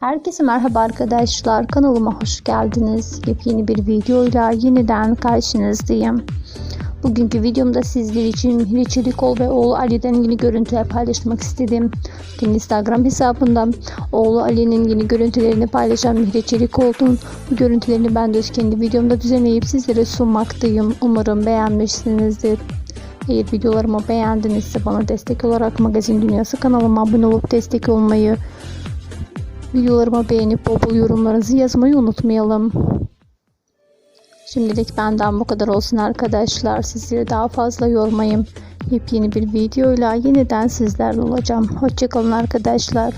Herkese merhaba arkadaşlar. Kanalıma hoş geldiniz. Yepyeni bir videoyla yeniden karşınızdayım. Bugünkü videomda sizler için Mihri Çelikol ve oğlu Ali'den yeni görüntüler paylaşmak istedim. Dün Instagram hesabından oğlu Ali'nin yeni görüntülerini paylaşan Mihri Çelikol'un bu görüntülerini ben de kendi videomda düzenleyip sizlere sunmaktayım. Umarım beğenmişsinizdir. Eğer videolarımı beğendinizse bana destek olarak Magazin Dünyası kanalıma abone olup destek olmayı, videolarımı beğenip bol bol yorumlarınızı yazmayı unutmayalım. Şimdilik benden bu kadar olsun arkadaşlar. Sizleri daha fazla yormayayım. Yepyeni bir videoyla yeniden sizlerle olacağım. Hoşçakalın arkadaşlar.